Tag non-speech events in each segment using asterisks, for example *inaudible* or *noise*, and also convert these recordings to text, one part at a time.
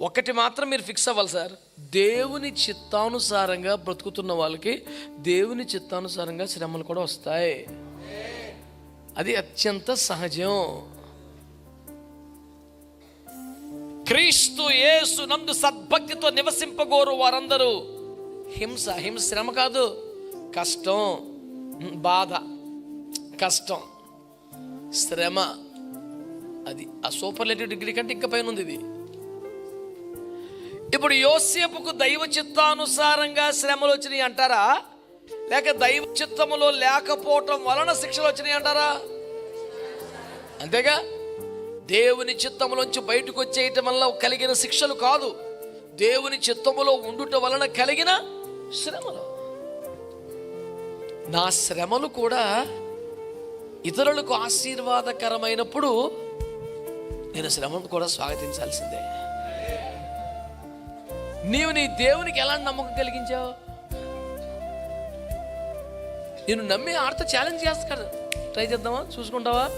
ఒకటి మాత్రం మీరు ఫిక్స్ అవ్వాలి సార్. దేవుని చిత్తానుసారంగా బ్రతుకుతున్న వాళ్ళకి దేవుని చిత్తానుసారంగా శ్రమలు కూడా వస్తాయి. అది అత్యంత సహజం. క్రీస్తు యేసు నందు సద్భక్తితో నివసింపగోరు వారందరూ. హింస హింస శ్రమ కాదు. కష్టం బాధ కష్టం శ్రమ. అది ఆ సూపర్లేటివ్ డిగ్రీ కంటే ఇంకా పైన ఉంది ఇది. ఇప్పుడు యోసేపుకు దైవ చిత్తానుసారంగా శ్రమలు వచ్చినాయి అంటారా? లేక దైవ చిత్తములో లేకపోవటం వలన శిక్షలు వచ్చినాయి అంటారా? అంతేగా? దేవుని చిత్తములోంచి బయటకు వచ్చేయటం వల్ల కలిగిన శిక్షలు కాదు. దేవుని చిత్తములో ఉండుట వలన కలిగిన శ్రమలు. నా శ్రమలు కూడా ఇతరులకు ఆశీర్వాదకరమైనప్పుడు నేను శ్రమను కూడా స్వాగతించాల్సిందే. నీవు నీ దేవునికి ఎలాంటి నమ్మకం కలిగించావు? నేను నమ్మి ఆడితో ఛాలెంజ్ చేస్తాడు ట్రై చేద్దామా? చూసుకుంటావా?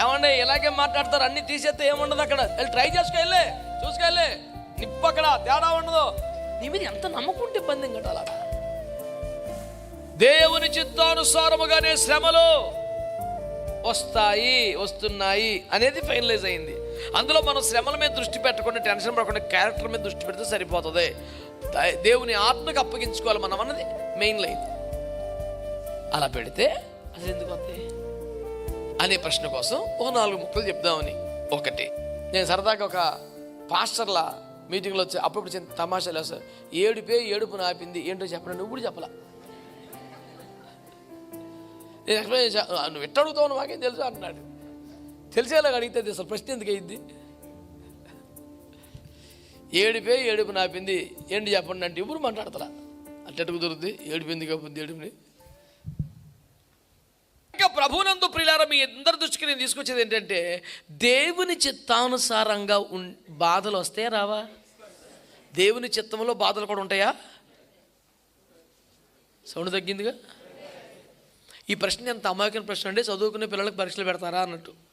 ఏమండే ఇలాగే మాట్లాడతారు అన్ని తీసేస్తే ఏముండదు అక్కడ. వెళ్ళి ట్రై చేసుకెళ్ళే చూసుకెళ్ళే నిప్పు అక్కడ తేడా ఉండదు. నీ మీద ఎంత నమ్మకం ఉంటే ఇబ్బంది ఇంకా అలా దేవుని చిత్తానుసారముగానే శ్రమలు వస్తాయి వస్తున్నాయి అనేది ఫైనలైజ్ అయింది. అందులో మనం శ్రమల మీద దృష్టి పెట్టకుండా టెన్షన్ పడకుండా క్యారెక్టర్ మీద దృష్టి పెడితే సరిపోతుంది. దేవుని ఆత్మకు అప్పగించుకోవాలి మనం అన్నది మెయిన్ లైన్. అలా పెడితే అసలు ఎందుకు వస్తాయి? అనే ప్రశ్న కోసం ఓ నాలుగు ముక్కలు చెప్దామని ఒకటి. నేను సరదాగా ఒక పాస్టర్ల మీటింగ్లో వచ్చి అప్పుడు చిన్న తమాషాలు వేస్తాను ఏడుపే ఏడుపు నాపింది ఏంటో చెప్పండి నువ్వు కూడా చెప్పలా. నేను ఎక్స్ప్లెయిన్ చేశా. నువ్వు ఎట్ట అడుగుతావు మాకేం తెలుసు అంటున్నాడు. తెలిసేలాగా అడిగితే అసలు ప్రశ్న ఎందుకు అయింది ఏడిపే ఏడుపు నాపింది. ఏంటి చెప్పండి అంటే ఇప్పుడు మాట్లాడతలా? అట్టెటు దొరుకుతుంది ఏడిపింది కాకపోతే ఏడుపుని? ఇంకా ప్రభునందు ప్రియులారా మీ అందరి దృష్టికి నేను తీసుకొచ్చేది ఏంటంటే దేవుని చిత్తానుసారంగా ఉన్ బాధలు వస్తే రావా? దేవుని చిత్తంలో బాధలు కూడా ఉంటాయా? సౌండ్ తగ్గిందిగా? ఈ ప్రశ్న ఎంత అమాయకమైన ప్రశ్న అంటే చదువుకునే పిల్లలకు పరీక్షలు పెడతారా అన్నట్టు.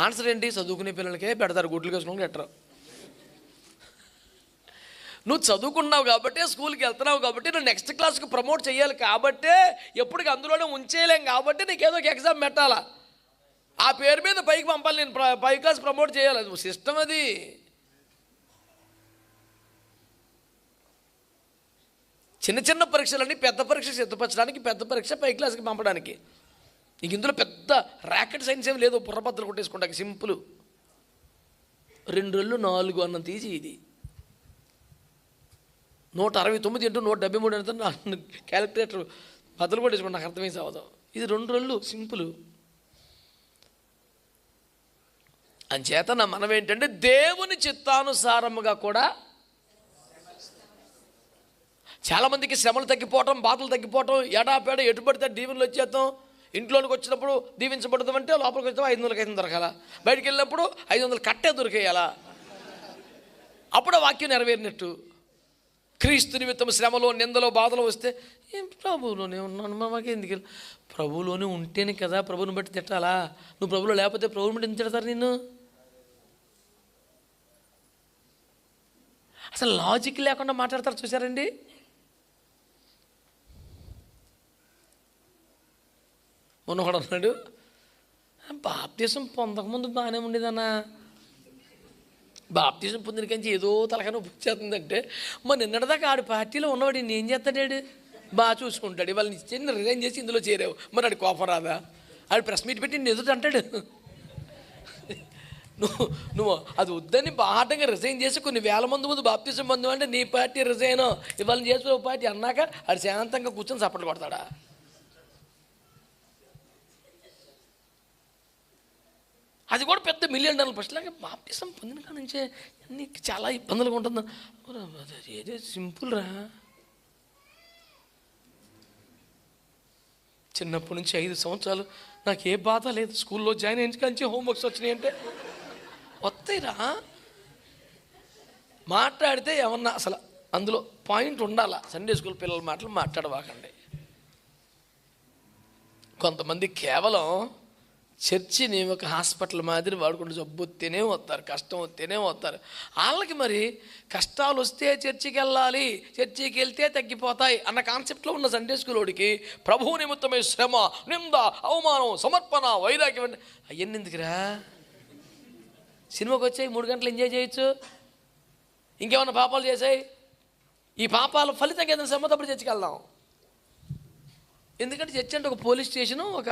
ఆన్సర్ ఏంటి? చదువుకునే పిల్లలకే పెడతారు. గుడ్లు వేసుకుని పెట్టరు. నువ్వు చదువుకున్నావు కాబట్టి స్కూల్కి వెళ్తున్నావు కాబట్టి నువ్వు నెక్స్ట్ క్లాస్కి ప్రమోట్ చేయాలి కాబట్టే ఎప్పటికి అందులోనే ఉంచేయలేం కాబట్టి నీకు ఏదో ఒక ఎగ్జామ్ పెట్టాలా? ఆ పేరు మీద పైకి పంపాలి నేను. పై క్లాస్ ప్రమోట్ చేయాలి. అది సిస్టమ్ అది. చిన్న చిన్న పరీక్షలన్నీ పెద్ద పరీక్ష సిద్ధపరచడానికి పెద్ద పరీక్ష పై క్లాస్కి పంపడానికి. ఇంక ఇందులో పెద్ద ర్యాకెట్ సైన్స్ ఏం లేదు బుర్రపత్రలు కొట్టేసుకుంటానికి సింపుల్. రెండు రెళ్ళు నాలుగు అన్నం తీసి ఇది. నూట అరవై తొమ్మిది ఇంటూ నూట డెబ్బై మూడు అంటే నా క్యాలిక్యులేటర్ బదులు కొట్టేసుకుంటా నాకు అర్థమైంది అవదాం ఇది రెండు రెళ్ళు సింపుల్. అంచేత నా మనం ఏంటంటే దేవుని చిత్తానుసారముగా కూడా చాలామందికి శ్రమలు తగ్గిపోవటం బాధలు తగ్గిపోవటం ఎడాపేడ ఎటు పడితే దీవెనలు ఇంట్లోనికి వచ్చినప్పుడు దీవించబడదు అంటే లోపలికి వచ్చినప్పుడు ఐదు వందలకి ఐదు దొరకాల? బయటికి వెళ్ళినప్పుడు ఐదు వందలు కట్టే దొరికేయాలా? అప్పుడు వాక్యం నెరవేరినట్టు. క్రీస్తు నిమిత్తం శ్రమలో నిందలో బాధలు వస్తే ఏం ప్రభువులోనే ఉన్నాను మాకే మాకు ఎందుకు ప్రభువులోనే ఉంటేనే కదా ప్రభువుని బట్టి తిట్టాలా? నువ్వు ప్రభువులో లేకపోతే ప్రభువుని బట్టి ఎందుకు తిడతారు నిన్ను? అసలు లాజిక్ లేకుండా మాట్లాడతారు చూసారండి ఉన్నవాడు అన్నాడు బాప్తీసం పొందకముందు బాగానే ఉండేదన్నా. బాప్తీసం పొందిన కంచి ఏదో తలకాయ నొప్పి వచ్చేస్తుందంటే మరి నిన్నటిదాకా ఆడి పార్టీలో ఉన్నవాడు ఏం చేస్తాడాడు? బాగా చూసుకుంటాడు. వాళ్ళని చిన్న రిజైన్ చేసి ఇందులో చేరావు. మరి ఆడి కోపం రాదా? ఆడు ప్రెస్ మీట్ పెట్టి నేను ఎదుట అంటాడు. *laughs* నువ్వు నువ్వు అది వద్దని బాటంగా రిజైన్ చేసి కొన్ని వేల మంది ముందు బాప్తీసం పొందు అంటే నీ పార్టీ రిజైన్ ఇవాళ చేసి పార్టీ అన్నాక అది శాంతంగా కూర్చొని సపోర్ట్ కొడతాడా? అది కూడా పెద్ద మిలియన్ డాలర్ ఫస్ట్ లాగా బాప్టిజం పొందిన కాడ నుంచే అన్ని చాలా ఇబ్బందులుగా ఉంటుంది. ఏదో సింపుల్ రా. చిన్నప్పటి నుంచి ఐదు సంవత్సరాలు నాకు ఏ బాధ లేదు. స్కూల్లో జాయిన్ అయ్యి కానీ హోంవర్క్స్ వచ్చినాయి అంటే వస్తాయిరా. మాట్లాడితే ఏమన్నా అసలు అందులో పాయింట్ ఉండాలా? సండే స్కూల్ పిల్లల మాటలు మాట్లాడవాకండి. కొంతమంది కేవలం చర్చిని ఒక హాస్పిటల్ మాదిరి వాడుకుంటూ జబ్బు వస్తేనే వస్తారు కష్టం వస్తేనే వస్తారు. వాళ్ళకి మరి కష్టాలు వస్తే చర్చికి వెళ్ళాలి చర్చికి వెళ్తే తగ్గిపోతాయి అన్న కాన్సెప్ట్లో ఉన్న సండే స్కూల్ వాడికి ప్రభువు నిమిత్తమే శ్రమ నింద అవమానం సమర్పణ వైరాగ్యం అవన్నీ ఎందుకురా? సినిమాకి వచ్చాయి మూడు గంటలు ఎంజాయ్ చేయొచ్చు? ఇంకేమన్నా పాపాలు చేసాయి? ఈ పాపాల ఫలితంగా ఏదైనా సమ్మతప్పుడు చర్చికి వెళ్దాం. ఎందుకంటే చర్చ్ అంటే ఒక పోలీస్ స్టేషను ఒక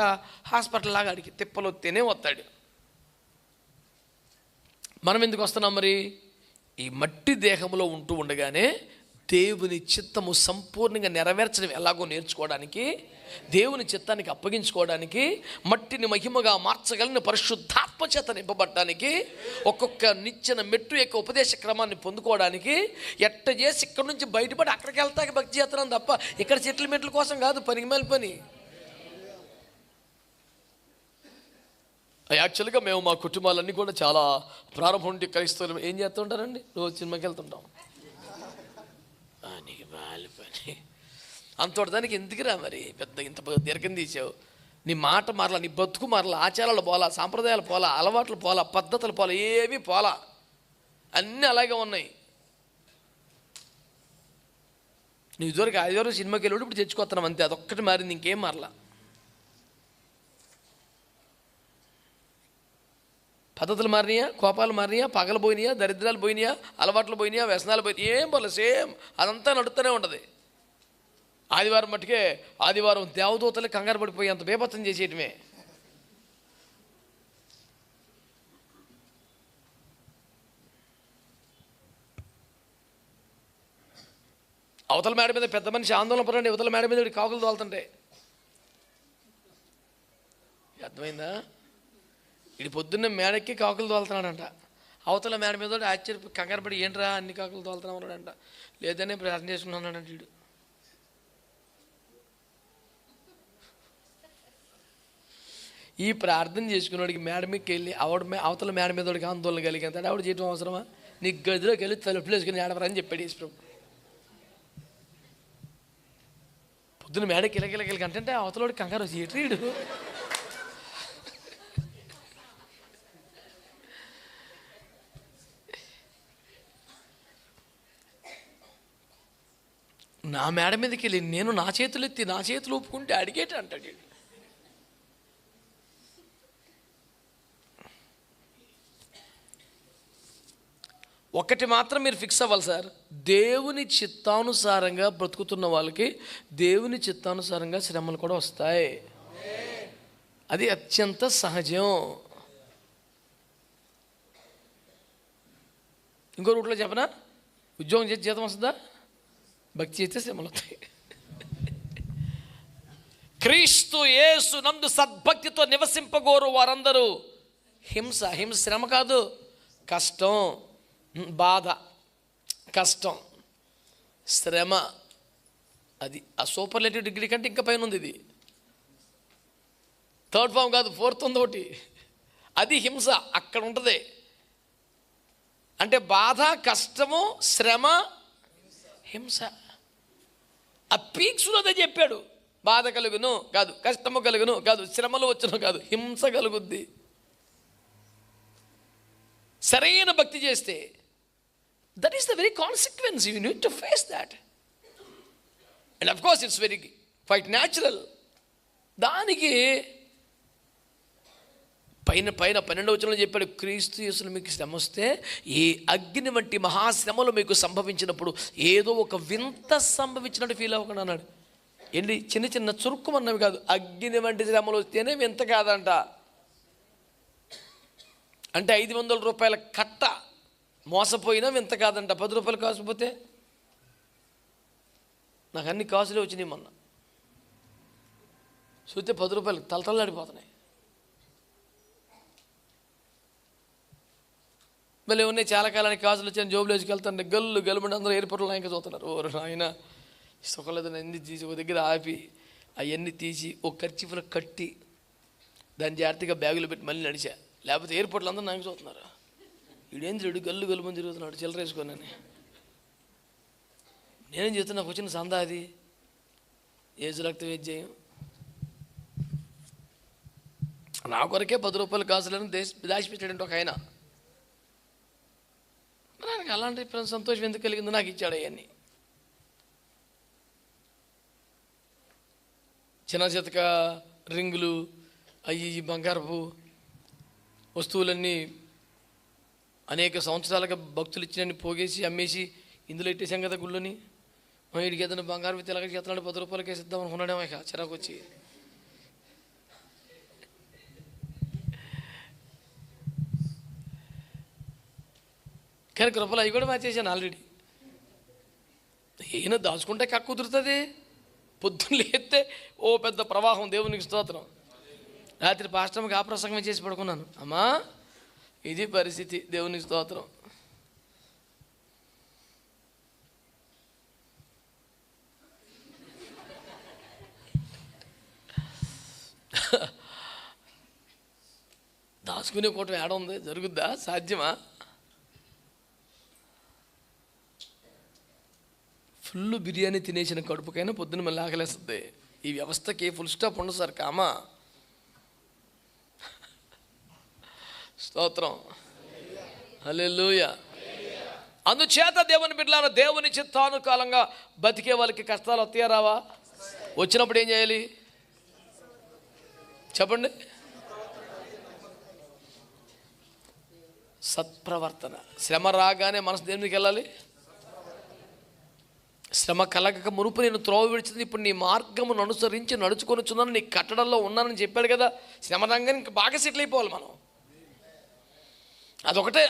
హాస్పిటల్ లాగా అడిగి తిప్పలు వస్తేనే వస్తాడు. మనం ఎందుకు వస్తున్నాం మరి? ఈ మట్టి దేహంలో ఉంటూ ఉండగానే దేవుని చిత్తము సంపూర్ణంగా నెరవేర్చడం ఎలాగో నేర్చుకోవడానికి దేవుని చిత్తానికి అప్పగించుకోవడానికి మట్టిని మహిమగా మార్చగలిగిన పరిశుద్ధాత్మ చేత నింపబడటానికి ఒక్కొక్క నిచ్చెన మెట్టు యొక్క ఉపదేశ క్రమాన్ని పొందుకోవడానికి ఎట్ట చేసి ఇక్కడ నుంచి బయటపడి అక్కడికి వెళ్తాక భక్తి చేస్తున్నాం తప్ప ఇక్కడ సెటిల్మెంట్ల కోసం కాదు పనికి మేలు పని. యాక్చువల్గా మేము మా కుటుంబాలన్నీ కూడా చాలా ప్రారంభం నుండి క్రైస్తవులు ఏం చేస్తుంటారండి రోజు సినిమాకి వెళ్తుంటాం. నీకు బాలి పని. అంతటి దానికి ఎందుకురా మరి? పెద్ద ఇంత దీర్ఘం తీసావు. నీ మాట మారలా నీ బతుకు మారలా ఆచారాలు పోలా సాంప్రదాయాలు పోలా అలవాట్లు పోలా పద్ధతులు పోలా ఏమీ పోలా అన్నీ అలాగే ఉన్నాయి. నీ ఇదివరకు ఆదివారం సినిమాకి వెళ్ళి ఇప్పుడు తెచ్చుకొస్తున్నావు అంతే అదొక్కటి మారింది ఇంకేం మారలా. పద్ధతులు మారినాయా? కోపాలు మారినాయా? పగలు పోయినాయా? దరిద్రాలు పోయినాయా? అలవాట్లు పోయినాయా? వ్యసనాలు పోయినాయి ఏం పోలే సేమ్. అదంతా నడుస్తూనే ఉంటుంది. ఆదివారం మట్టుకే ఆదివారం దేవదూతలే కంగారు పడిపోయి అంత బేపత్తం చేసేయటమే అవతల మేడ మీద పెద్ద మనిషి ఆందోళన పడండి అవతల మేడ మీద కాకులు తోలుతుంటే. అర్థమైందా? ఇది పొద్దున్నే మేడకి కాకులు తోలుతున్నాడంట. అవతల మేడ మీద ఆశ్చర్య కంగారపడి ఏంట్రా అన్ని కాకులు తోలుతున్నావు అన్నాడంట. లేదని ప్రార్థన చేసుకున్నానంట వీడు. ఈ ప్రార్థన చేసుకున్నవాడికి మేడ మీదకి వెళ్ళి ఆవిడ అవతల మేడ మీద ఆందోళన కలిగేంత ఆవిడ చేయడం అవసరమా? నీ గదిలోకి వెళ్ళి తలుపులు వేసుకుని ఏడవరని చెప్పాడు ఈశ్వరం పొద్దున్న మేడకి కిలకిలకిలకి అంటే అవతలోడు కంగారు వచ్చి ఏట్రీడు నా మేడ మీదకి వెళ్ళి నేను నా చేతులు ఎత్తి నా చేతులు ఒప్పుకుంటే అడిగేట అంటాడు ఒకటి మాత్రం మీరు ఫిక్స్ అవ్వాలి సార్. దేవుని చిత్తానుసారంగా బ్రతుకుతున్న వాళ్ళకి దేవుని చిత్తానుసారంగా శ్రమలు కూడా వస్తాయి. అది అత్యంత సహజం. ఇంకో రూట్లో చెప్పనా? ఉద్యోగం చేసి జీతం వస్తుందా? భక్తి చేస్తే శ్రమలు వస్తాయి క్రీస్తు యేసు నందు సద్భక్తితో నివసింపగోరు వారందరూ. హింస హింస శ్రమ కాదు. కష్టం బాధ కష్టం శ్రమ. అది ఆ సూపర్లేటివ్ డిగ్రీ కంటే ఇంకా పైన ఉంది ఇది. థర్డ్ ఫామ్ కాదు ఫోర్త్ ఉంది ఒకటి. అది హింస అక్కడ ఉంటుంది. అంటే బాధ కష్టము శ్రమ హింస. ఆ పీక్స్లో అదే చెప్పాడు. బాధ కలుగును కాదు కష్టము కలుగును కాదు శ్రమలు వచ్చును కాదు హింస కలుగుద్ది. సరైన భక్తి చేస్తే that is the very consequence you need to face that and of course it's very quite natural దానికి పైన పైన పన్నెండవ వచనంలో చెప్పాడు క్రీస్తు యేసులు మీకు శ్రమ వస్తే ఈ అగ్ని వంటి మహాశ్రమలు మీకు సంభవించినప్పుడు ఏదో ఒక వింత సంభవించినట్టు ఫీల్ అవ్వకుండా అన్నాడు. ఏంటి? చిన్న చిన్న చురుక్కుమన్నవి కాదు. అగ్ని వంటి శ్రమలు వస్తేనే వింత కాదంట. అంటే ఐదు వందల రూపాయల కట్ట మోసపోయినా వింత కాదంట. పది రూపాయలు కాసుపోతే నాకు అన్ని కాసులే వచ్చినాయి మొన్న. చూస్తే పది రూపాయలు తలతలాడిపోతున్నాయి మళ్ళీ ఉన్నాయి చాలా కాలానికి కాసులు వచ్చాను జోబులు వేసుకెళ్తాను గల్లు గల్లుమండి అందరూ ఎయిర్పోర్ట్లో ఇంకా చూస్తున్నారు. ఓరు నాయన సుఖలేదు అన్ని తీసి ఒక దగ్గర ఆపి అవన్నీ తీసి ఒక ఖర్చీఫ్లో కట్టి దాన్ని జాగ్రత్తగా బ్యాగులో పెట్టి మళ్ళీ నడిచా. లేకపోతే ఎయిర్పోర్ట్లో అందరూ నాకు చూస్తున్నారు. వీడేం తిరుడు గల్లు గల్లుమని తిరుగుతున్నాడు చిల్లర నేనేం చేస్తున్నా నాకు వచ్చిన సందా అది. ఏజు రక్త వైద్యం నా కొరకే పది రూపాయలు కాసులను దేశ దాచిపెట్టాడంటే ఒక ఆయన. మరి ఆయనకి అలాంటి సంతోషం ఎందుకు కలిగిందో నాకు ఇచ్చాడు అవన్నీ. చిన్న చితక రింగులు అయ్యి ఈ బంగారపు వస్తువులన్నీ అనేక సంవత్సరాలుగా భక్తులు ఇచ్చినన్ని పోగేసి అమ్మేసి ఇందులో ఇట్టేసాం కదా గుళ్ళని. మా వీడికి ఏదైనా బంగారం తెలగ చేతనాడు పది రూపాయలకి వేసిద్దాం అనుకున్నాడేమో ఇక చిరాకు వచ్చి. కానీ కృపలు అవి కూడా మార్చేసాను ఆల్రెడీ ఈయన దాచుకుంటే కక్క కుదురుతుంది. పొద్దున్న లేస్తే ఓ పెద్ద ప్రవాహం దేవునికి స్తోత్రం. రాత్రి పాశ్రమకి ఆ ప్రసంగం చేసి పడుకున్నాను. అమ్మా ఇది పరిస్థితి దేవునికి స్తోత్రం. దాచుకునే కూటం ఏడ ఉంది? జరుగుద్దా? సాధ్యమా? ఫుల్ బిర్యానీ తినేసిన కడుపుకైనా పొద్దున్న మళ్ళీ ఆకలేస్తుంది. ఈ వ్యవస్థకి ఫుల్ స్టాప్ ఉండదు సార్ కామా. స్తోత్రం. హల్లెలూయ. అందుచేత దేవుని బిడ్డలను దేవుని చిత్తానుకాలంగా బతికే వాళ్ళకి కష్టాలు వస్తాయా రావా? వచ్చినప్పుడు ఏం చేయాలి? చెప్పండి. సత్ప్రవర్తన. శ్రమ రాగానే మనసు దేనికి వెళ్ళాలి? శ్రమ కలగక మునుపు నేను త్రోవ విడిచింది ఇప్పుడు నీ మార్గమును అనుసరించి నడుచుకొనిచున్నాను నీ కట్టడంలో ఉన్నానని చెప్పాడు కదా. శ్రమ రంగానికి బాగా సెటిల్ అయిపోవాలి మనం. అదొకటే.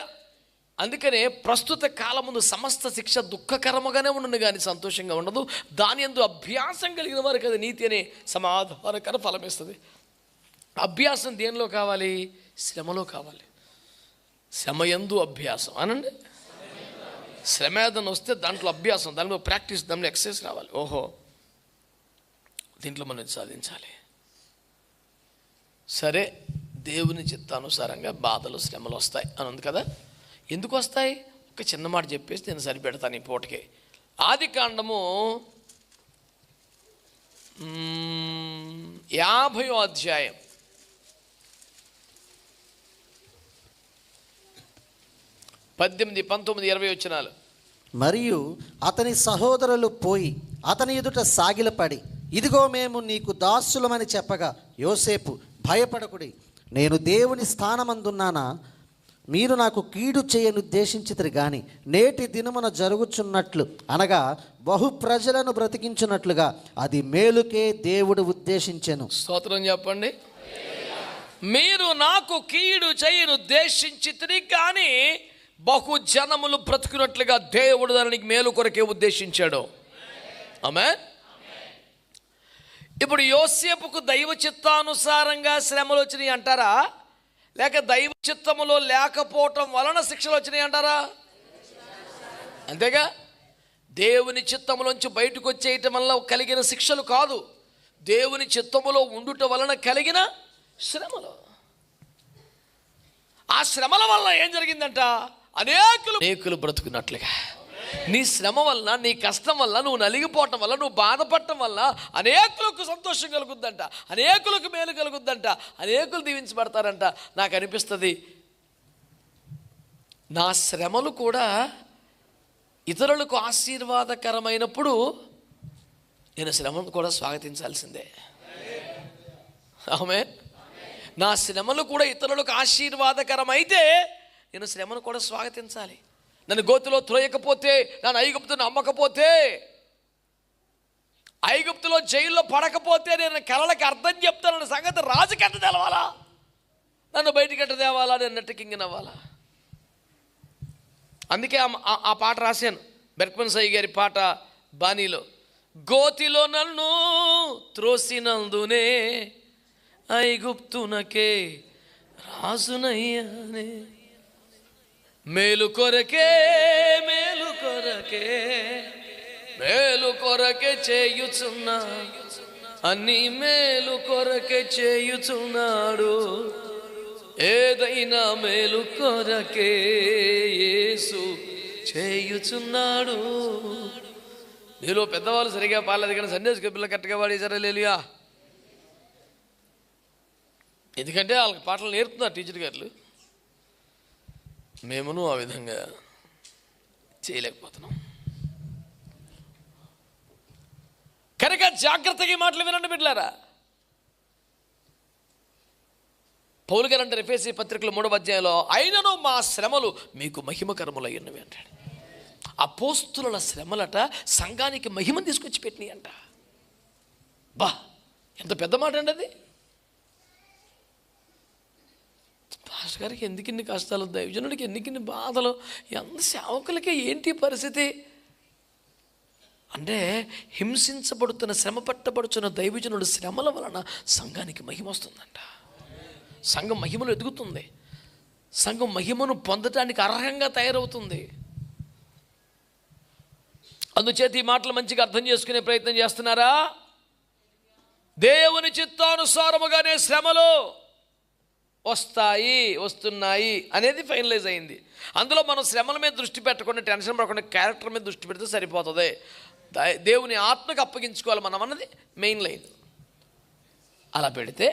అందుకనే ప్రస్తుత కాలం ముందు సమస్త శిక్ష దుఃఖకరముగానే ఉండను కానీ సంతోషంగా ఉండదు. దాని ఎందు అభ్యాసం కలిగిన వారికి అది నీతి అనే సమాధానకర ఫలమిస్తుంది. అభ్యాసం దేనిలో కావాలి? శ్రమలో కావాలి. శ్రమ ఎందు అభ్యాసం. అనండి? శ్రమ ఏదైనా వస్తే దాంట్లో అభ్యాసం దానిలో ప్రాక్టీస్ దానిలో ఎక్సర్సైజ్ రావాలి. ఓహో. దీంట్లో మనం సాధించాలి? సరే దేవుని చిత్తానుసారంగా బాధలు శ్రమలు వస్తాయి అని ఉంది కదా? ఎందుకు వస్తాయి? ఒక చిన్న మాట చెప్పేసి నేను సరిపెడతాను ఈ పూటకి. ఆది కాండము యాభయో అధ్యాయం. పద్దెనిమిది పంతొమ్మిది ఇరవై వచ్చినాలు మరియు అతని సహోదరులు పోయి అతని ఎదుట సాగిలపడి ఇదిగో మేము నీకు దాసులమని చెప్పగా యోసేపు భయపడకుడి. నేను దేవుని స్థానమందున్నానా? మీరు నాకు కీడు చేయను ఉద్దేశించితిరి కానీ నేటి దినమున జరుగుచున్నట్లు అనగా బహు ప్రజలను బ్రతికించున్నట్లుగా అది మేలుకే దేవుడు ఉద్దేశించెను. స్తోత్రం చెప్పండి. మీరు నాకు కీడు చేయను ఉద్దేశించి కానీ బహు జనములు బ్రతుకున్నట్లుగా దేవుడు దానికి మేలు కొరకే ఉద్దేశించాడు. ఆమె ఇప్పుడు యోసేపుకు దైవ చిత్తానుసారంగా శ్రమలు వచ్చినాయి అంటారా? లేక దైవ చిత్తములో లేకపోవటం వలన శిక్షలు వచ్చినాయి అంటారా? అంతేగా? దేవుని చిత్తములోంచి బయటకు వచ్చేయటం వల్ల కలిగిన శిక్షలు కాదు. దేవుని చిత్తములో ఉండుట వలన కలిగిన శ్రమలు. ఆ శ్రమల వల్ల ఏం జరిగిందంట? అనేకులు అనేకులు బ్రతుకున్నట్లుగా. నీ శ్రమ వల్ల నీ కష్టం వల్ల నువ్వు నలిగిపోవటం వల్ల నువ్వు బాధపడటం వల్ల అనేకులకు సంతోషం కలుగుద్దంట. అనేకులకు మేలు కలుగుద్దంట. అనేకులు దీవించబడతారంట. నాకు అనిపిస్తుంది నా శ్రమలు కూడా ఇతరులకు ఆశీర్వాదకరమైనప్పుడు నేను శ్రమను కూడా స్వాగతించాల్సిందే. ఆమె నా శ్రమలు కూడా ఇతరులకు ఆశీర్వాదకరమైతే నేను శ్రమను కూడా స్వాగతించాలి. నన్ను గోతులో త్రోయకపోతే నన్ను ఐగుప్తును అమ్మకపోతే ఐగుప్తులో జైల్లో పడకపోతే నేను కళలకు అర్థం చెప్తానన్న సంగతి రాజుకి ఎట్ట తెలవాలా? నన్ను బయటికి ఎట్ట తేవాలా? నేను నెట్టకింగిన అవ్వాలా? అందుకే ఆ- ఆ పాట రాశాను బెర్క్మన్ సాయి గారి పాట బాణీలో. గోతిలో నన్ను త్రోసినందునే ఐగుప్తునకే రాజునయ్యానే. మేలు కొరకే మేలు కొరకే మేలు కొరకే చేయుచున్నా. అన్ని మేలు కొరకే చేయుచున్నాడు. ఏదైనా మేలు కొరకే యేసు చేయుచున్నాడు. మీలో పెద్దవాళ్ళు సరిగా పాలేదు కానీ సందేశ పిల్లలు కరెక్ట్గా పాడేశారా? లేలియా ఎందుకంటే వాళ్ళకి పాటలు నేర్పుతున్నారు టీచర్ గారు. మేమును ఆ విధంగా చేయలేకపోతున్నాం. కనుక జాగ్రత్తగా ఈ మాటలు వినండి బిడ్డలారా. పౌలు గారు అంటే ఎఫ్ఎస్సి పత్రికలు మూడవ అధ్యాయంలో అయినను మా శ్రమలు మీకు మహిమకరములై ఉన్నవి అంటాడు. అపోస్తుల శ్రమలట సంఘానికి మహిమను తీసుకొచ్చి పెట్టినాయి అంట బా ఎంత పెద్ద మాట అండి అది. పాస్టర్ గారికి ఎందుకిన్ని కష్టాలు దైవజనుడికి ఎందుకిన్ని బాధలు? ఎంత సేవకులకే ఏంటి పరిస్థితి? అంటే హింసించబడుతున్న శ్రమ పట్టబడుతున్న దైవజనుడు శ్రమల వలన సంఘానికి మహిమ వస్తుందంట. సంఘం మహిమలు ఎదుగుతుంది. సంఘం మహిమను పొందటానికి అర్హంగా తయారవుతుంది. అందుచేత ఈ మాటలు మంచిగా అర్థం చేసుకునే ప్రయత్నం చేస్తున్నారా? దేవుని చిత్తానుసారముగానే శ్రమలు వస్తాయి వస్తున్నాయి అనేది ఫైనలైజ్ అయింది. అందులో మనం శ్రమల మీద దృష్టి పెట్టకుండా టెన్షన్ పడకుండా క్యారెక్టర్ మీద దృష్టి పెడితే సరిపోతుంది. దేవుని ఆత్మకు అప్పగించుకోవాలి మనం అన్నది మెయిన్ లైన్ అలా పెడితే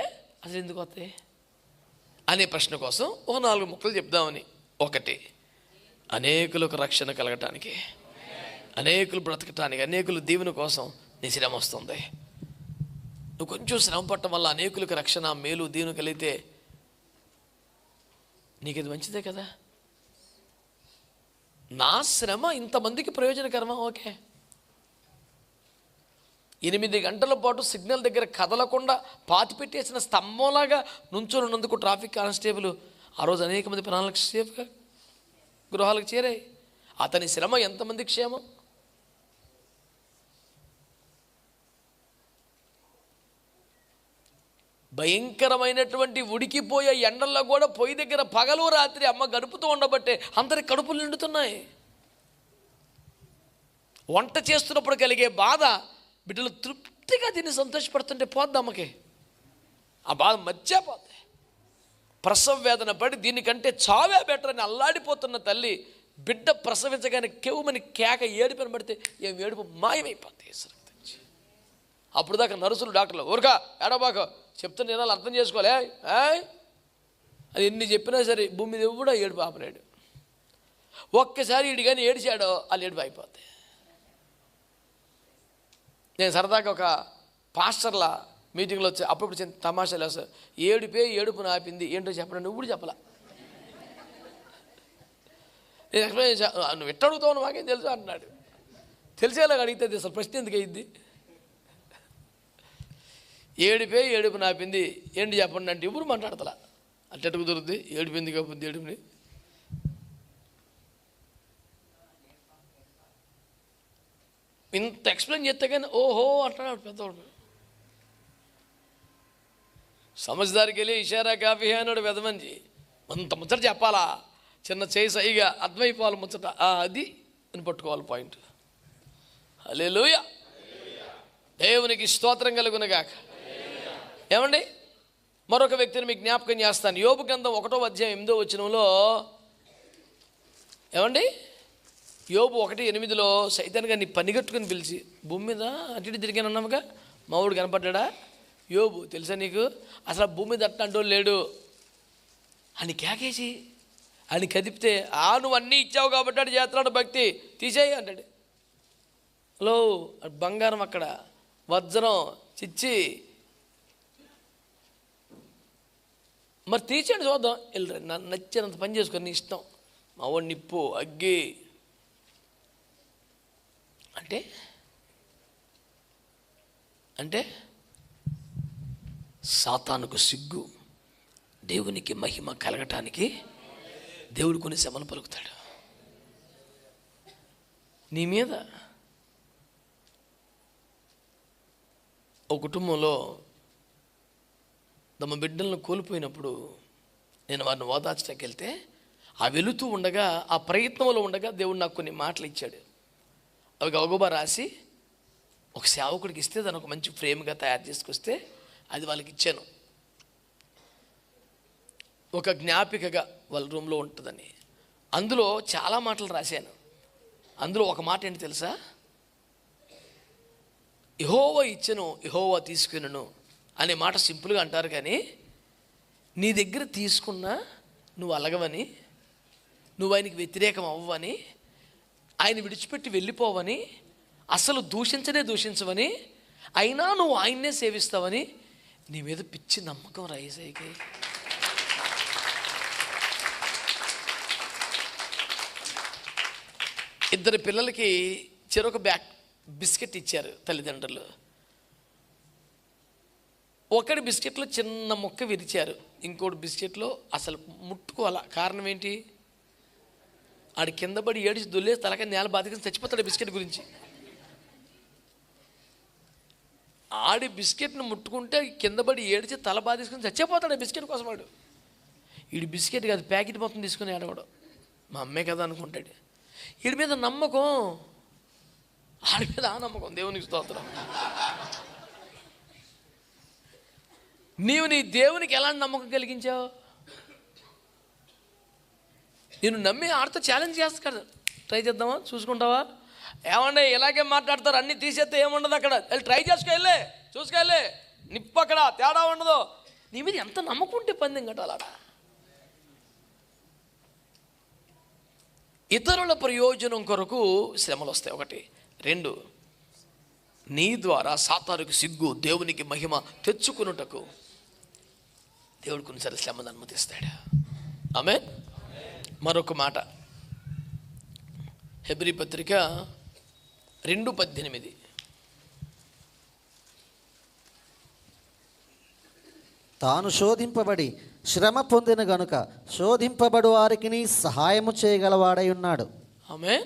అసలు ఎందుకు వస్తాయి? అనే ప్రశ్న కోసం ఒక నాలుగు ముక్కలు చెప్దామని. ఒకటి అనేకులకు రక్షణ కలగటానికి అనేకులు బ్రతకటానికి అనేకులు దీవెన కోసం నీ శ్రమ వస్తుంది. నువ్వు కొంచెం శ్రమ పట్టడం వల్ల అనేకులకు రక్షణ మేలు దీవెన కలిగితే నీకు ఇది మంచిదే కదా? నా శ్రమ ఇంతమందికి ప్రయోజనకరమా? ఓకే. ఎనిమిది గంటల పాటు సిగ్నల్ దగ్గర కదలకుండా పాతి పెట్టేసిన స్తంభంలాగా నుంచొని ఉన్నందుకు ట్రాఫిక్ కానిస్టేబుల్ ఆ రోజు అనేక మంది ప్రాణాలకు సేఫ్గా గృహాలకు చేరాయి. అతని శ్రమ ఎంతమంది క్షేమం? భయంకరమైనటువంటి ఉడికిపోయే ఎండల్లో కూడా పొయ్యి దగ్గర పగలు రాత్రి అమ్మ గడుపుతూ ఉండబట్టే అందరి కడుపులు నిండుతున్నాయి. వంట చేస్తున్నప్పుడు కలిగే బాధ బిడ్డలు తృప్తిగా దీన్ని సంతోషపడుతుంటే పోద్ది అమ్మకి. ఆ బాధ మర్చిపోద్ది ప్రసవ వేదన పడి దీనికంటే చావే బెటర్ అని అల్లాడిపోతున్న తల్లి బిడ్డ ప్రసవించగానే కెవ్వుమని కేక ఏడుపని పడితే ఏం ఏడుపు మాయమైపోద్ది అప్పుడు దాకా నర్సులు డాక్టర్లు ఊరుకా ఏడబాక. చెప్తున్న వినాలి అర్థం చేసుకోలే? అది ఎన్ని చెప్పినా సరే భూమి మీద కూడా ఏడుపు ఆపలేడు ఒక్కసారి ఈడు కానీ ఏడిచాడో వాళ్ళు ఏడుపు అయిపోద్ది. నేను సరదాగా ఒక పాస్టర్ల మీటింగ్లో వచ్చి అప్పుడు చిన్న తమాషాలు వేస్తా. ఏడుపే ఏడుపు నాపింది ఏంటో చెప్పడం నువ్వు కూడా చెప్పలా. నేను ఎక్స్ప్లెయిన్ చేశా "ఆ, నువ్వు ఎట్ట అడుగుతావు? మాకేం తెలుసు అంటున్నాడు. తెలిసేలాగా అడిగితే అసలు ప్రశ్న ఎందుకు అయింది ఏడిపే ఏడుపు నాపింది. ఏంటి చెప్పండి అంటే ఇప్పుడు మాట్లాడతలా? అట్ట కుదురుద్ది? ఏడిపింది కాకపోతే ఏడుపుని ఇంత ఎక్స్ప్లెయిన్ చేస్తే కానీ ఓహో అంటున్నాడు పెద్దవాడు. సమజ్దారికి వెళ్ళి ఇషారా కాఫీ అన్నాడు పెద్దమంది. అంత ముచ్చట చెప్పాలా? చిన్న చేయి సైగా అర్థమైపోవాలి ముచ్చట. అది అని పట్టుకోవాలి పాయింట్. అలే దేవునికి స్తోత్రం కలుగునగాక ఏమండి? మరొక వ్యక్తిని మీకు జ్ఞాపకం చేస్తాను. యోబు గ్రంథం ఒకటో అధ్యాయం ఎనిమిదో వచ్చినంలో ఏమండి? యోబు ఒకటి ఎనిమిదిలో సైతాన్ గారిని పనిగట్టుకుని పిలిచి భూమి మీద అటు ఇటు తిరిగానన్నాముగా మావుడు కనపడ్డా యోబు తెలుసా నీకు? అసలు భూమి మీద అట్టంటో లేడు. అని కేకేసి అని కదిపితే ఆ నువ్వు అన్నీ ఇచ్చావు కాబట్టి అటు చేస్తున్నాడు భక్తి. తీసేయి అంటాడు. హలో బంగారం అక్కడ. వజ్రం చిచ్చి మరి తీర్చండి చూద్దాం. వెళ్ళరు నన్ను నచ్చినంత పని చేసుకొని నీ ఇష్టం. మా వాడు నిప్పు అగ్గి. అంటే? అంటే? సాతానుకు సిగ్గు దేవునికి మహిమ కలగటానికి దేవుడు కొన్ని శ్రమలు పలుకుతాడు. నీ మీద? ఒక కుటుంబంలో తమ బిడ్డలను కోల్పోయినప్పుడు నేను వారిని ఓదార్చడానికి వెళ్తే ఆ వెళుతూ ఉండగా ఆ ప్రయత్నంలో ఉండగా దేవుడు నాకు కొన్ని మాటలు ఇచ్చాడు. అవి గబగబా రాసి ఒక సేవకుడికి ఇస్తే దాన్ని ఒక మంచి ఫ్రేమ్గా తయారు చేసుకొస్తే అది వాళ్ళకి ఇచ్చాను. ఒక జ్ఞాపికగా వాళ్ళ రూమ్లో ఉంటుందని. అందులో చాలా మాటలు రాశాను. అందులో ఒక మాట ఏంటి తెలుసా? ఇహోవా ఇచ్చను ఇహోవా తీసుకునను అనే మాట సింపుల్గా అంటారు కానీ నీ దగ్గర తీసుకున్నా నువ్వు అలగవని నువ్వు ఆయనకి వ్యతిరేకం అవ్వని ఆయన విడిచిపెట్టి వెళ్ళిపోవని అసలు దూషించనే దూషించవని అయినా నువ్వు ఆయన్నే సేవిస్తావని నీ మీద పిచ్చి నమ్మకం రైజైకి ఇద్దరు పిల్లలకి చెరొక బ్యాక్ బిస్కెట్ ఇచ్చారు తల్లిదండ్రులు. ఒకటి బిస్కెట్లో చిన్న ముక్క విరిచారు. ఇంకోటి బిస్కెట్లో అసలు ముట్టుకోవాల కారణం ఏంటి? ఆడి కింద పడి ఏడిచి దొల్లేసి తలక నేల బాధికి చచ్చిపోతాడు బిస్కెట్ గురించి. ఆడి బిస్కెట్ను ముట్టుకుంటే కింద పడి ఏడిచి తల బాధించుకుని చచ్చిపోతాడు ఆ బిస్కెట్ కోసం వాడు ఈడి బిస్కెట్ కాదు ప్యాకెట్ మొత్తం తీసుకుని ఆడవాడు మా అమ్మే కదా అనుకుంటాడు. వీడి మీద నమ్మకం ఆడి మీద ఆ నమ్మకం. దేవునికి స్తోత్రం. నీవు నీ దేవునికి ఎలాంటి నమ్మకం కలిగించావు? నేను నమ్మి ఆడితో ఛాలెంజ్ చేస్తాడు కదా. ట్రై చేద్దామా? చూసుకుంటావా? ఏమండే ఇలాగే మాట్లాడతారు అన్ని తీసేస్తే ఏముండదు అక్కడ. వెళ్ళి ట్రై చేసుకెళ్ళే చూసుకెళ్ళే నిప్పు అక్కడ తేడా ఉండదు. నీ మీద ఎంత నమ్మకం ఉంటే పందెం కట్టాలడా ఇతరుల ప్రయోజనం కొరకు శ్రమలు వస్తాయి. ఒకటి. రెండు. నీ ద్వారా సాతారుకు సిగ్గు దేవునికి మహిమ తెచ్చుకున్నటకు దేవుడు కొన్నిసారి శ్రమను అనుమతిస్తాడు. ఆమె మరొక మాట. హెబ్రి పత్రిక రెండు పద్దెనిమిది. తాను శోధింపబడి శ్రమ పొందిన గనుక శోధింపబడు వారికి సహాయము చేయగలవాడై ఉన్నాడు. ఆమె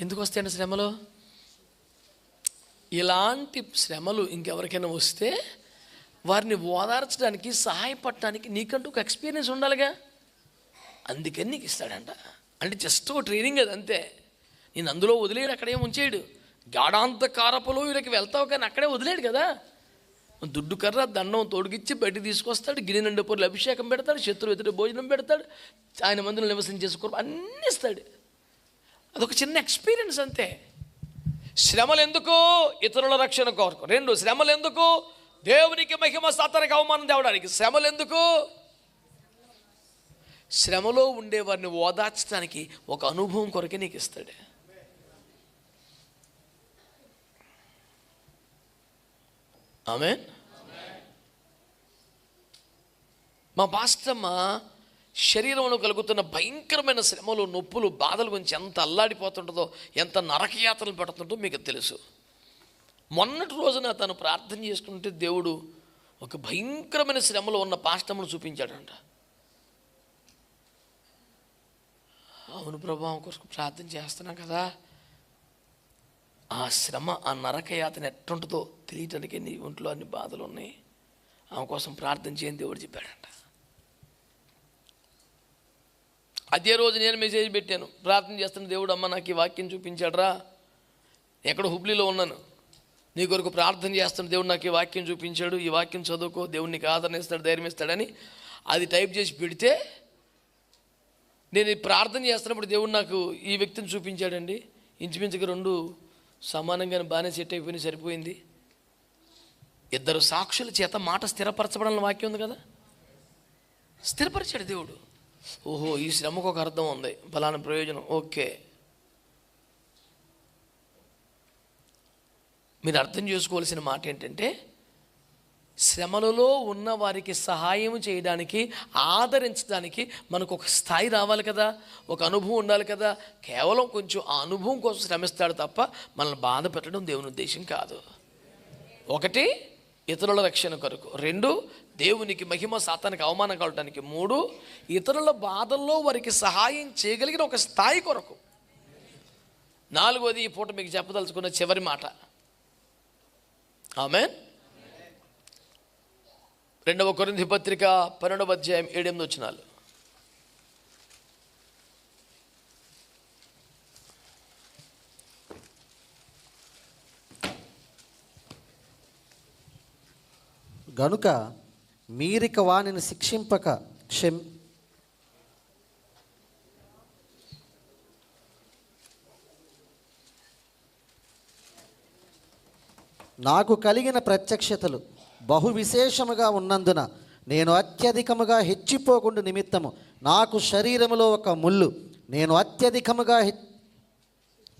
ఎందుకు వస్తాయండి శ్రమలు? ఇలాంటి శ్రమలు ఇంకెవరికైనా వస్తే వారిని ఓదార్చడానికి సహాయపడటానికి నీకంటూ ఒక ఎక్స్పీరియన్స్ ఉండాలిగా? అందుకని నీకు ఇస్తాడంట. అంటే జస్ట్ ఒక ట్రైనింగ్ అది అంతే. నేను అందులో వదిలేడు అక్కడే ఉంచేయడు గాఢాంత కారపులో వీళ్ళకి వెళ్తావు కానీ అక్కడే వదిలేడు కదా. దుడ్డు కర్ర దండం తోడుగిచ్చి బయట తీసుకొస్తాడు. గిరి నిండు పొరులు అభిషేకం పెడతాడు. శత్రు ఎదురు భోజనం పెడతాడు. ఆయన మందులు నివసం చేసుకో అన్నీ ఇస్తాడు. అదొక చిన్న ఎక్స్పీరియన్స్ అంతే. శ్రమలు ఎందుకు ఇతరుల రక్షణ కోరుకు. రెండు శ్రమలు ఎందుకు దేవునికి మహిమ సాతానికి అవమానం తేవడానికి శ్రమలు ఎందుకు శ్రమలో ఉండే వారిని ఓదార్చడానికి ఒక అనుభవం కొరకే నీకు ఇస్తాడు. ఆమె మా పాస్టమ్మ శరీరంలో కలుగుతున్న భయంకరమైన శ్రమలు నొప్పులు బాధల గురించి ఎంత అల్లాడిపోతుంటుందో ఎంత నరకయాత్రలు పెడుతుంటో మీకు తెలుసు. మొన్నటి రోజున తను ప్రార్థన చేసుకుంటే దేవుడు ఒక భయంకరమైన శ్రమలో ఉన్న పాష్టమును చూపించాడంట. అవును ప్రభావం కోసం ప్రార్థన చేస్తున్నాం కదా. ఆ శ్రమ ఆ నరకయాతన ఎట్టుంటుందో తెలియటానికి నీ ఒంట్లో అన్ని బాధలు ఉన్నాయి. ఆమె కోసం ప్రార్థన చేయని దేవుడు చెప్పాడంట. అదే రోజు నేను మెసేజ్ పెట్టాను. ప్రార్థన చేస్తున్న దేవుడు అమ్మ నాకు ఈ వాక్యం చూపించాడురా. ఎక్కడ హుబ్లీలో ఉన్నాను. నీ కొరకు ప్రార్థన చేస్తున్న దేవుడు నాకు ఈ వాక్యం చూపించాడు. ఈ వాక్యం చదువుకో. దేవుడు నీకు ఆదరణ ఇస్తాడు ధైర్యం ఇస్తాడని అది టైప్ చేసి పెడితే నేను ప్రార్థన చేస్తున్నప్పుడు దేవుడు నాకు ఈ వ్యక్తిని చూపించాడండి. ఇంచుమించుకు రెండు సమానంగానే బాగానే సెట్ అయిపోయిన సరిపోయింది. ఇద్దరు సాక్షుల చేత మాట స్థిరపరచబడాలని వాక్యం ఉంది కదా? స్థిరపరిచాడు దేవుడు. ఓహో ఈ శ్రమకు ఒక అర్థం ఉంది. ఫలానా ప్రయోజనం. ఓకే. మీరు అర్థం చేసుకోవాల్సిన మాట ఏంటంటే శ్రమలలో ఉన్న వారికి సహాయం చేయడానికి ఆదరించడానికి మనకు ఒక స్థాయి రావాలి కదా. ఒక అనుభవం ఉండాలి కదా. కేవలం కొంచెం ఆ అనుభవం కోసం శ్రమిస్తాడు తప్ప మనల్ని బాధ పెట్టడం దేవుని ఉద్దేశం కాదు. ఒకటి ఇతరుల రక్షణ కొరకు. రెండు దేవునికి మహిమ సాతానికి అవమానం కలగటానికి. మూడు ఇతరుల బాధల్లో వారికి సహాయం చేయగలిగిన ఒక స్థాయి కొరకు. నాలుగోది ఈ పూట మీకు చెప్పదలుచుకున్న చివరి మాట. ఆమె రెండవ కొరింది పత్రిక పన్నెండవ అధ్యాయం ఏడెనిమిది వచ్చినాలు గనుక మీరిక వానిని శిక్షింపక క్షమ్ నాకు కలిగిన ప్రత్యక్షతలు బహు విశేషముగా ఉన్నందున నేను అత్యధికముగా హెచ్చిపోకుండా నిమిత్తము. నాకు శరీరములో ఒక ముళ్ళు. నేను అత్యధికముగా హె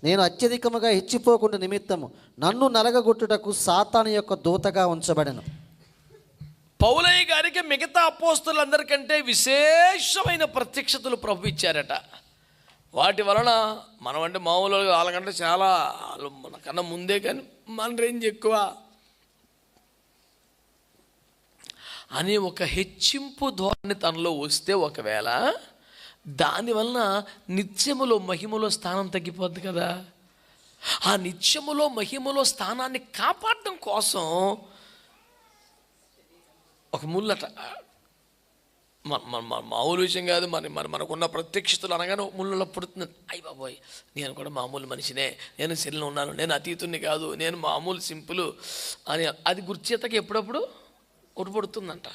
నేను అత్యధికముగా హెచ్చిపోకుండా నిమిత్తము. నన్ను నలగగొట్టుటకు సాతాను యొక్క దూతగా ఉంచబడను. పౌలయ్య గారికి మిగతా అపోస్తులందరికంటే విశేషమైన ప్రత్యక్షతలు ప్రభు ఇచ్చారట. వాటి వలన మనం అంటే మామూలుగా వాళ్ళకంటే చాలా వాళ్ళు మనకన్నా ముందే కానీ మన రేంజ్ ఎక్కువ. అనే ఒక హెచ్చింపు ధోరణి తనలో వస్తే ఒకవేళ దానివలన నిత్యములో మహిమలో స్థానం తగ్గిపోద్ది కదా. ఆ నిత్యములో మహిమలో స్థానాన్ని కాపాడడం కోసం ఒక ముళ్ళట మామూలు విషయం కాదు మరి మన మనకున్న ప్రత్యక్షతలు అనగానే ముళ్ళలో పుడుతుంది. అయ్యి బాబోయ్ నేను కూడా మామూలు మనిషినే నేను శరీరం ఉన్నాను నేను అతీతుని కాదు నేను మామూలు సింపుల్ అని అది గుర్చేతకి ఎప్పుడప్పుడు ఒకటి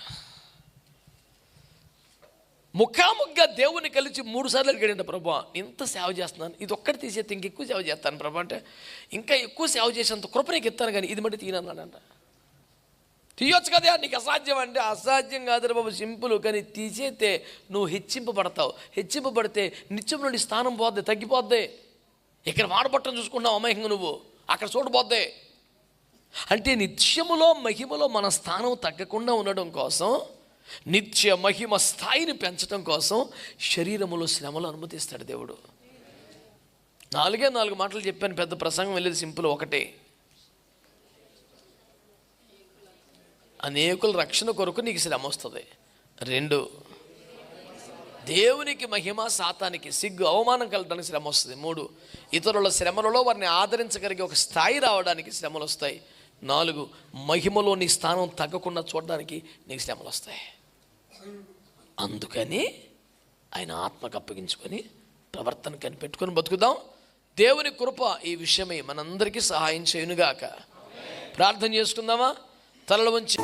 ముఖాముఖిగా దేవుని కలిసి మూడు సార్లు అడిగాడంట ప్రభా ఇంత సేవ చేస్తున్నాను ఇది ఒక్కటి తీసేస్తే ఇంకెక్కువ సేవ చేస్తాను ప్రభా అంటే ఇంకా ఎక్కువ సేవ చేసేంత కృప నీకు ఇస్తాను కానీ ఇది మట్టి తీయనన్నాడంట. తీయొచ్చు కదా నీకు అసాధ్యం అంటే అసాధ్యం కాదు బాబు సింపుల్. కానీ తీసేస్తే నువ్వు హెచ్చింపబడతావు. హెచ్చింపబడితే నిత్యం నుండి స్థానం పోద్ది తగ్గిపోద్ది. ఇక్కడ వాడబట్టం చూసుకున్నావు అమాయకంగా నువ్వు. అక్కడ చూడబోద్ది అంటే నిత్యములో మహిమలో మన స్థానం తగ్గకుండా ఉండడం కోసం నిత్య మహిమ స్థాయిని పెంచడం కోసం శరీరములో శ్రమలు అనుమతిస్తాడు దేవుడు. నాలుగే నాలుగు మాటలు చెప్పాను పెద్ద ప్రసంగం వెళ్ళేది సింపుల్ ఒకటే. అనేకుల రక్షణ కొరకు నీకు శ్రమ వస్తుంది. రెండు దేవునికి మహిమ సాతానికి సిగ్గు అవమానం కలగడానికి శ్రమ వస్తుంది. మూడు ఇతరుల శ్రమలలో వారిని ఆదరించగలిగే ఒక స్థాయి రావడానికి శ్రమలు వస్తాయి. నాలుగు మహిమలో నీ స్థానం తగ్గకుండా చూడడానికి నీకు శ్రమలు వస్తాయి. అందుకని ఆయన ఆత్మకు అప్పగించుకొని ప్రవర్తన కనిపెట్టుకొని బతుకుదాం. దేవుని కృప ఈ విషయమై మనందరికీ సహాయం చేయునుగాక. ప్రార్థన చేసుకుందామా? తలలు వంచి